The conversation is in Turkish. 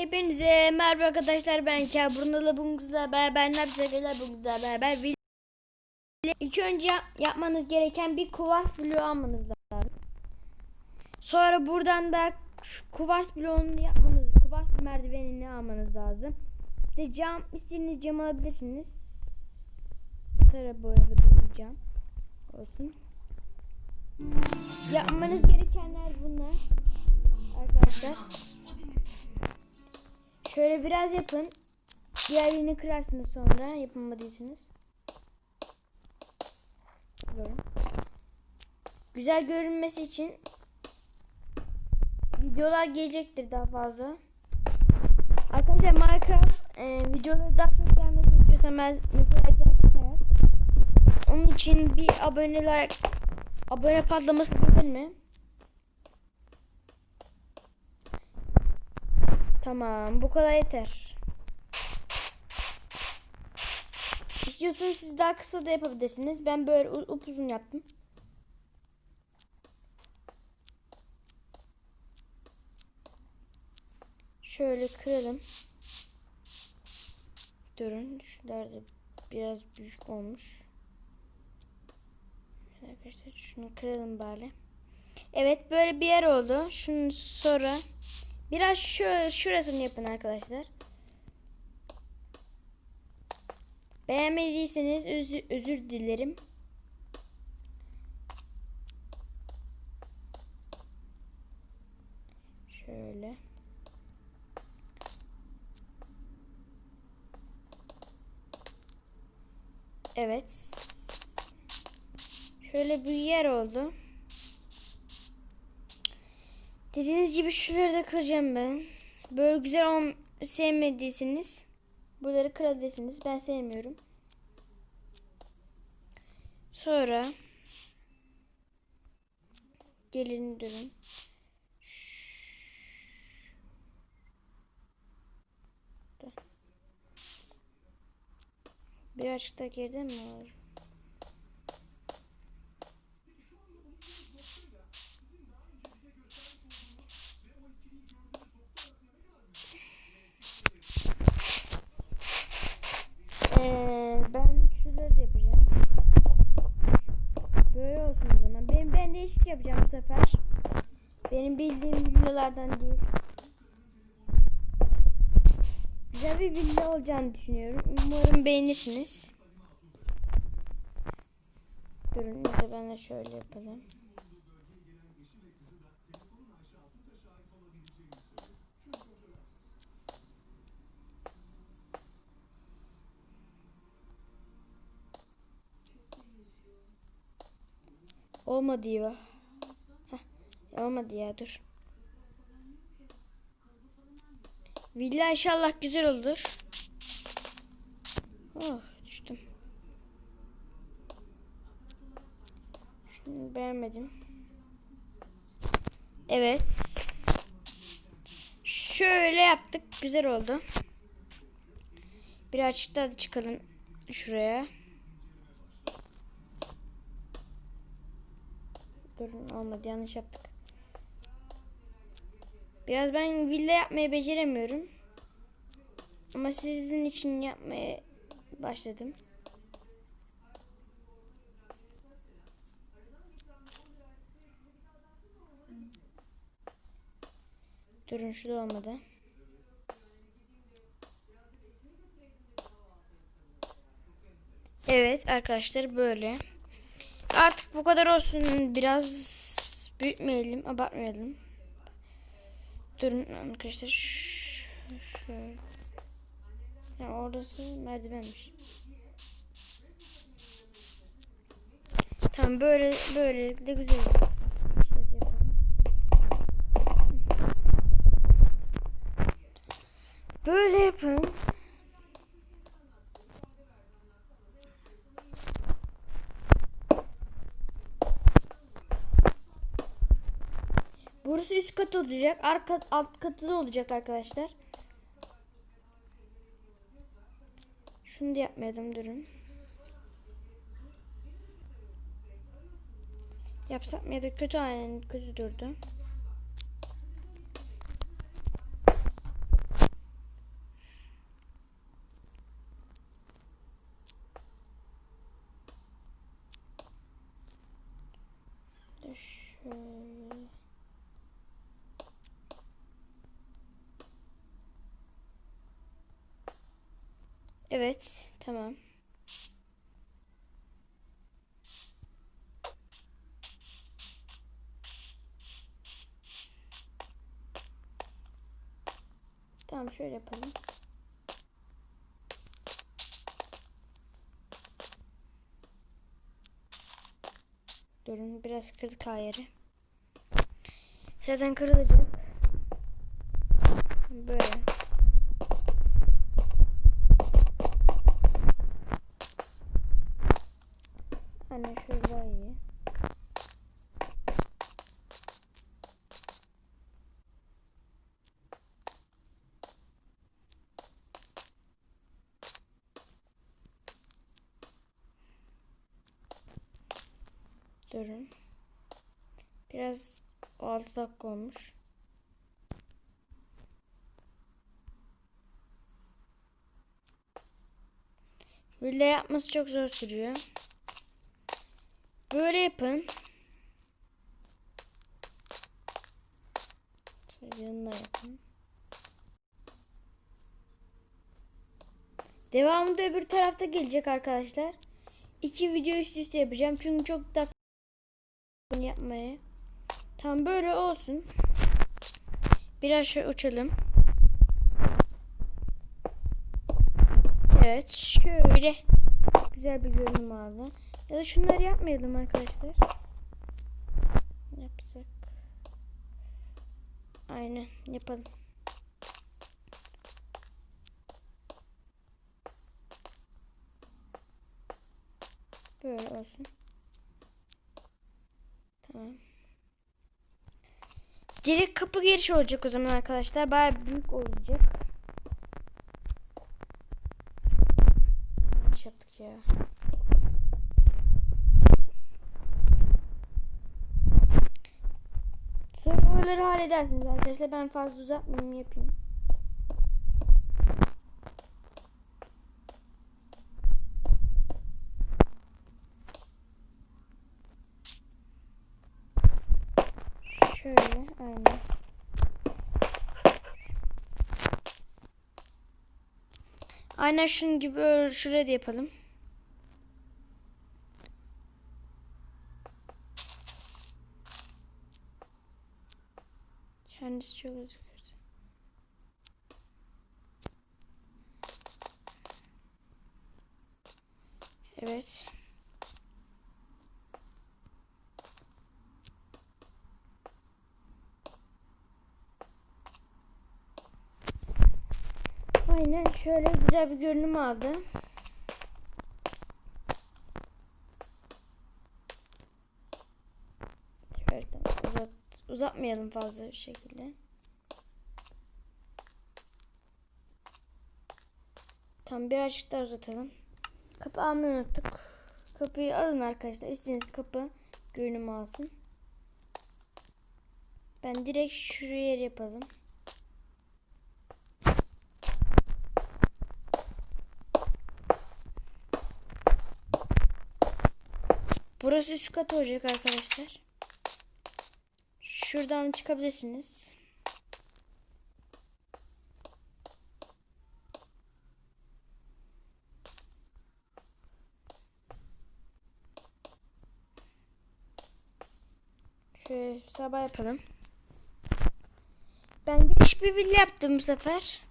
Hepinize merhaba arkadaşlar ben Kel Bruno'la bugünle beraber ne yapacağız bugünle beraber İlk önce yap- yapmanız gereken bir kuvars bloğu almanız lazım. Sonra buradan da şu kuvars bloğunu yapmanız, kuvars merdivenini almanız lazım. De cam istediğiniz cam alabilirsiniz. Sarı boyalı bir cam olsun. Yapmanız gerekenler bunlar arkadaşlar. Şöyle biraz yapın. Diğerini kırarsınız sonra yapamadıysanız. Böyle. Güzel görünmesi için videolar gelecektir daha fazla. Arkadaşlar Minecraft e, videoları daha çok gelmesini istiyorsan mesela gerçek. Onun için bir aboneler abone patlaması gelir mi? Tamam bu kadar yeter. İstiyorsanız siz daha kısa da yapabilirsiniz. Ben böyle upuzun yaptım. Şöyle kıralım. Durun. Şunlar da biraz büyük olmuş. Arkadaşlar şunu kıralım bari. Evet böyle bir yer oldu. Şunu sonra biraz şu şurasını yapın arkadaşlar. Beğenmediyseniz özür, özür dilerim. Şöyle. Evet. Şöyle bir yer oldu. Dediğiniz gibi şuları da kıracağım ben. Böyle güzel ol sevmediyseniz buraları kırabilirsiniz. Ben sevmiyorum. Sonra gelin durun. Birazcık da geride mi? Ee, ben şunları da yapacağım. Böyle olsun o zaman. Ben, ben değişik yapacağım bu sefer. Benim bildiğim villalardan değil. Güzel bir villa olacağını düşünüyorum. Umarım beğenirsiniz. Durun ya ben de şöyle yapalım. Olmadı ya. Olmadı ya dur. Villa inşallah güzel olur. Oh düştüm. Şunu beğenmedim. Evet. Şöyle yaptık. Güzel oldu. Birazcık daha çıkalım şuraya. Durun olmadı yanlış yaptık. Biraz ben villa yapmayı beceremiyorum. Ama sizin için yapmaya başladım. Durun şu da olmadı. Evet arkadaşlar böyle. Artık bu kadar olsun. Biraz büyütmeyelim, abartmayalım. Durun arkadaşlar. Şöyle. Ya orası merdivenmiş. Tamam böyle böyle de güzel. Şöyle yapalım. Burası üst kat olacak. Arka alt katı da olacak arkadaşlar. Şunu da yapmayalım durun. Yapsak ya da kötü aynen kötü durdu. Evet, tamam. Tamam şöyle yapalım. Durun biraz kırdık ha yeri. Zaten kırılacak. Böyle. Şurada iyi. Durun. Biraz 6 dakika olmuş. Böyle yapması çok zor sürüyor. Böyle yapın. Yanına yapın. Devamı da öbür tarafta gelecek arkadaşlar. İki video üst üste yapacağım. Çünkü çok da yapmaya. Tam böyle olsun. Biraz şöyle uçalım. Evet şöyle güzel bir görünüm aldı. Ya da şunları yapmayalım arkadaşlar. Yapsak. Aynen yapalım. Böyle olsun. Tamam. Direkt kapı giriş olacak o zaman arkadaşlar. Bayağı büyük olacak. Yanlış yaptık ya. Soruları halledersiniz arkadaşlar. Ben fazla uzatmayayım yapayım. Şöyle aynen. Aynen şunun gibi şuraya da yapalım. Kendisi çok özgürdü. Evet. Aynen şöyle güzel bir görünüm aldı. Şöyle uzat, uzatmayalım fazla bir şekilde. Tam birazcık daha uzatalım. Kapı almayı unuttuk. Kapıyı alın arkadaşlar. İstediğiniz kapı görünüm alsın. Ben direkt şuraya yer yapalım. Burası üst kat olacak arkadaşlar. Şuradan çıkabilirsiniz. Şöyle sabah yapalım. Ben geniş bir villa yaptım bu sefer.